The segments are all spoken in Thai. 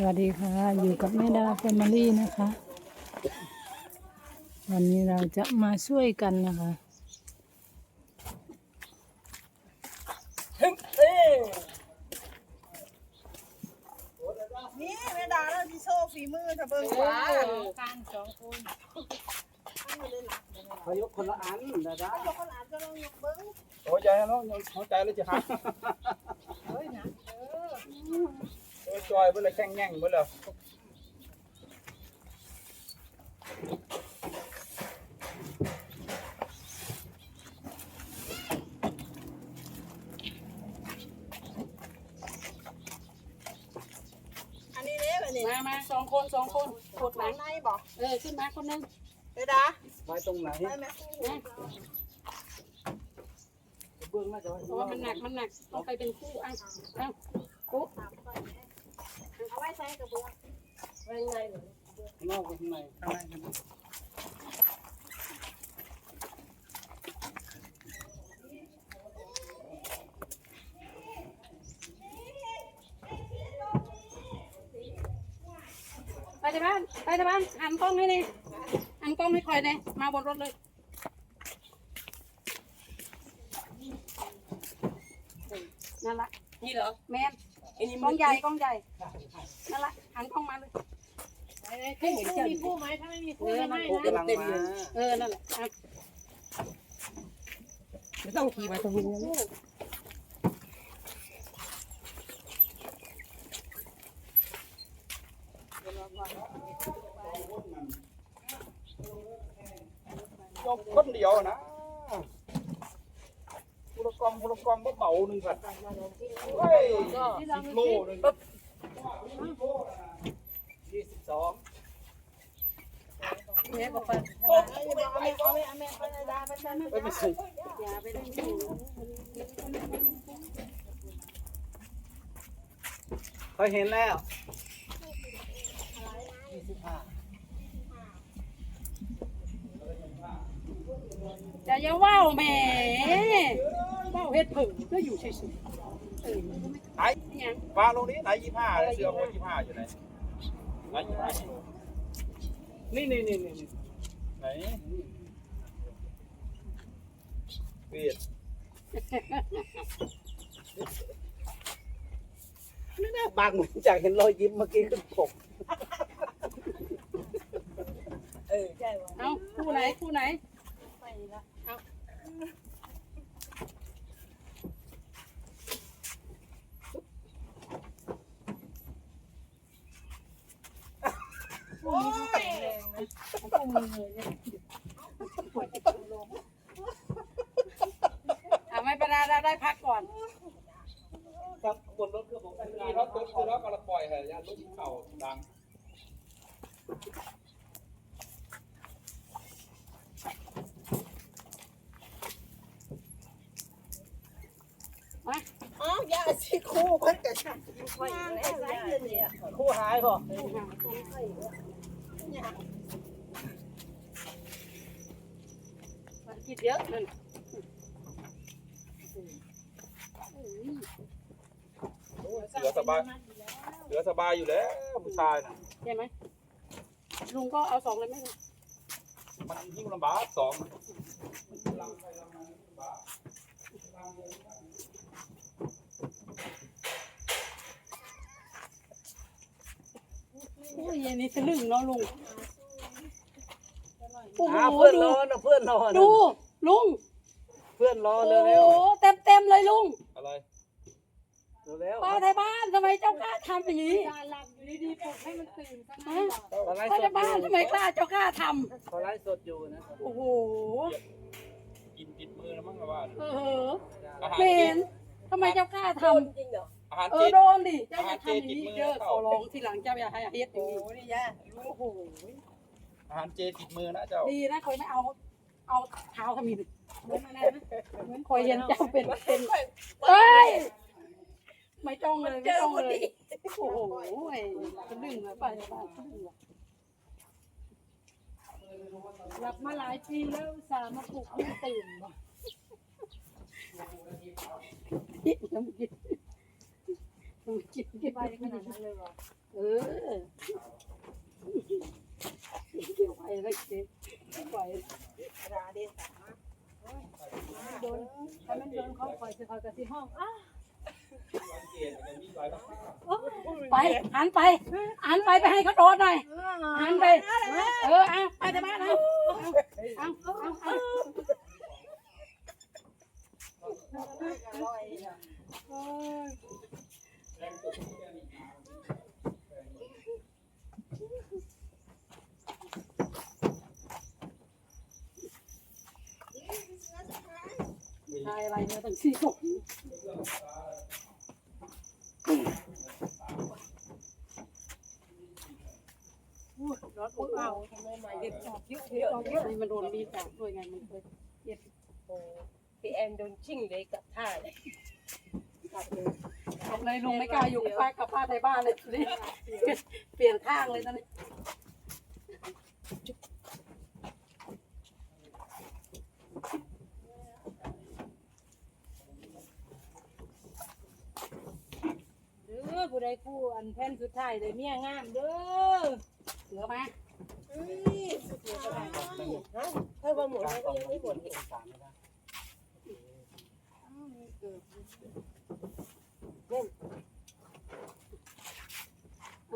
สวัสดีค่ะ อยู่กับแม่ดาแฟมิลี่นะคะ วันนี้เราจะมาช่วยกันนะคะนี่แม่ดาเราที่โชว์ฝีมือถ้าเบิ่งขวาการสองคนเขายกคนละอันนะจ๊ะยกขนาดจะลองยกเบิ่งหัวใจเนาะหัวใจเลยจะหักเฮ้ยนะเออเออ จอยเบิ่เลยแข้งแง่งเบิ่เลยอันนี้เด้แบบนี้มามาสองคนสองคนกดหหลัลังงในบอกเออขึ้นมาคนหนึงแม่ดาไว้ตรงไหนไปไหมนะเบื้องน่าจะไว้เพราะว่ามันหนักมันหนักต้องไปเป็นคู่อะเอ้ากุ๊บ เอาไว้ใส่กระเบื้องไว้ในเหรอข้างนอกกับข้างในข้างในข้างในไปที่บ้านไปที่บ้านหันกล้องให้นี่หันกล้องให้คอยเลยมาบนรถเลยนั่นละนี่เหรอแม นกล้องใหญ่กล้องใหญ่นั่นละหันกล้องมาเลยให้เห็นมีคู่ไหมถ้าไม่มีคู่จะไม่พวกนะกำลังมาเออนั่นแหละอะไม่ต้องขี่มาตรงนี้ยกคนเดียวนะ พุละกองพุละกองบ่เบาหนึ่งสัตว์เฮ้ยสิบโลหนึ่งยี่สิบสองแม่บอกไปโอ้ยเอาแม่เอาแม่เอาแม่เอาแม่ไปดาไปใส่เอ้ยไม่ใช่อย่าไปเล่นที่เขาเห็นแล้วยี่สิบห้าอย่าอย่าว่าวแหม่ ว่าเฮ็ดผึ่งก็อยู่เฉยๆเออไอ้ยังวางลงนี้ไหนยี่ห้าเสือคนยี่ห้าอยู่ไหนไหนยี่ห้านี่นี่นี่นี่ไหนเวียดไม่น่าบางเหมือนจากเห็นรอยยิ้มเมื่อกี้ขึ้นปกเออใช่ว่ะเอาคู่ไหนคู่ไหนไปละโยเอาไม่เป็นไรเราได้พักก่อน ครับบนรถก็บอกกันมีรถตุ๊กคือรถกระปล่อยเหรอยาลุกเข่าดังอ๋อยาสิคู่เพิ่นก็ชักงานก็ใส่เงินเนี่ยคู่หายป่ กินเยอะนั่นเสือสบายเสือสบายอยู่แล้วผู้ชายน่ะใช่ไหมลุงก็เอาสองเลยไหมลุงมันยิ่งลำบากสองโอ้ยอันนี้ทะลึ่งเนาะลุง โอ้โหอ่าเพื่อนรดูอนะเพื่อนรอนะดูลุงเพื่อนรอโอ้เร็วโหเต็มเต็มๆเลยลุงอะไรๆเร็วป้าไทยบ้านทำไมเจ้ากล้าทำอย่างนี้การหลับอยู่ดีๆปลุกให้มันตื่นซะฮะๆขอไลฟ์ป้าสไทดยบ้านอยู่ทำไมกล้าเจ้ากล้าทขอไลฟ์สดอยู่นะำโอ้โหกินติดมือแล้วมั้งว่าเอออาหารเมเจนทำไมเจ้ากล้าทำ จริงเหรออาหารเอเจอโดนดิเจ้าอย่าทำอย่างนี้เด้อขอร้องทีหลังเจ้าอย่าให้เฮ็ดอย่างโอ้นี้นี่ย่าโอ้โห อาหารเจติดมือนะเจ้า ดีนะคอยไม่เอา เอาเท้าทำมีดเหมือนอะไรนะเหมือนคอยเห็นเจ้าเป็นเป็นเอ้ยไม่จ้องเลยไม่จ้องเลย โอ้โหจะดึงเลยไปไปจะดึงเลยหลับมาหลายปีแล้วสามาปลุกให้ตื่นว่ะน้ำกินกินกินไปขนาดนั้นเลยเหรอเออ โดนถ้ามันโดนเขาปล่อยจะคอยกระที่ห้องอ้าไปหันไปหันไปไปให้เขาโดนหน่อยหันไป เออเอาไปแต่บ้านเอาเอาเอาเอา ทายอะไรเนี่ยตั้งสี่ศพร้อนอบอ้าวทำไมม่เด็ดออกเยอะเยอะเยอะมันโดนมีดจับด้วยไงมันเลยพี่แอนโดนชิ่งเลยกับท่าเลยทำเลยลุงไม่กล้าอยู่ป้ากับป้าในบ้านเลยนี้เปลี่ยนข้างเลยตอนนี้ ผู้ใดคู่อันแผ่นสุดท้ายเลยเมียงามเด้อเหลือมาถ้าว่าหมดแล้วก็ยังไม่หมดอีก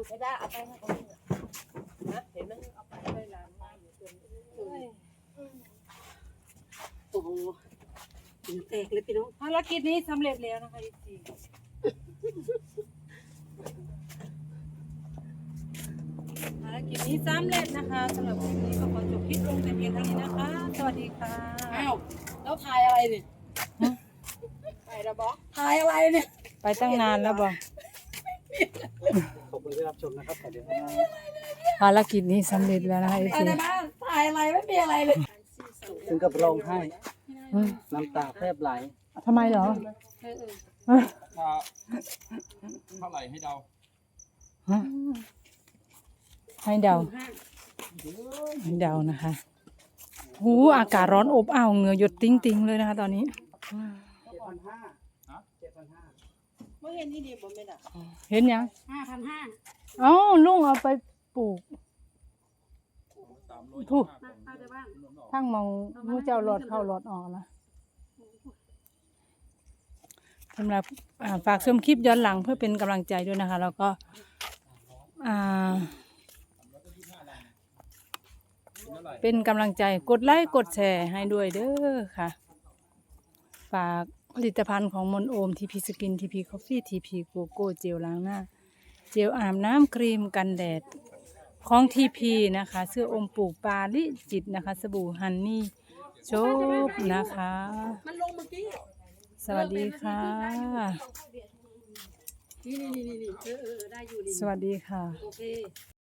ไม่ได้เอาไปให้เขานะเห็นไหมเอาไปให้หลานมาอยู่จนโอ้โหเหงื่อแตกเลยพี่น้องภารกิจนี้สำเร็จแล้วนะคะจริง ภารกิจนี้สำเร็จนะคะสำหรับคลิปนี้ก็ขอจบคลิปลงแต่เพียงเท่านี้นะคะ สวัสดีค่ะอ้าวแล้วถ่ายอะไรเนี่ยไปแล้วบอกถ่ายอะไรเนี่ยไปตั้งนานแล้วบอกขอบคุณที่รับชมนะครับขอบคุณครับภารกิจนี้สำเร็จแล้วนะคะเอไปซีในบ้านถ่ายอะไรไม่มีอะไรเลยถึงกับร้องไห้น้ำตาแทบไหลทำไมเหรอเออเออถ้าเท่าไหร่ให้เดาฮะ ให้เดาห้าให้เดานะคะหูอากาศร้อนอบอ้าวเหงื่อหยดติ้งติงๆเลยนะคะ ตอนนี้เจ็ดพันห้าเจ็ดพันห้าเมื่อเห็นนี่ดีบ่ไม่ได้เห็นยังห้าพันห้าเอ้าลุงเอาไปปลูกสามร้อยถูกห้าไปในบ้านทั้งมองมูเจ้าหลอดเข้าหลอดออกนะสำหรับอ่าฝากชมคลิปย้อนหลังเพื่อเป็นกำลังใจด้วยนะคะ แล้วก็ อ่า เป็นกำลังใจกดไลค์กดแชร์ให้ด้วยเด้อค่ะ ฝากผลิตภัณฑ์ของมนโอมทีพีสกินทีพีคอฟฟี่ทีพีโกโก้เจลล้างหน้า เจลอาบน้ำครีมกันแดด ของทีพีนะคะ เสื้ออมปลูกปลาลิจิตนะคะ สบู่ฮันนี่โชบนะคะ มันลงเมื่อกี้ สวัสดีค่ะ นี่นี่นี่นี่เออเออได้อยู่ดีสวัสดีค่ะ โอเค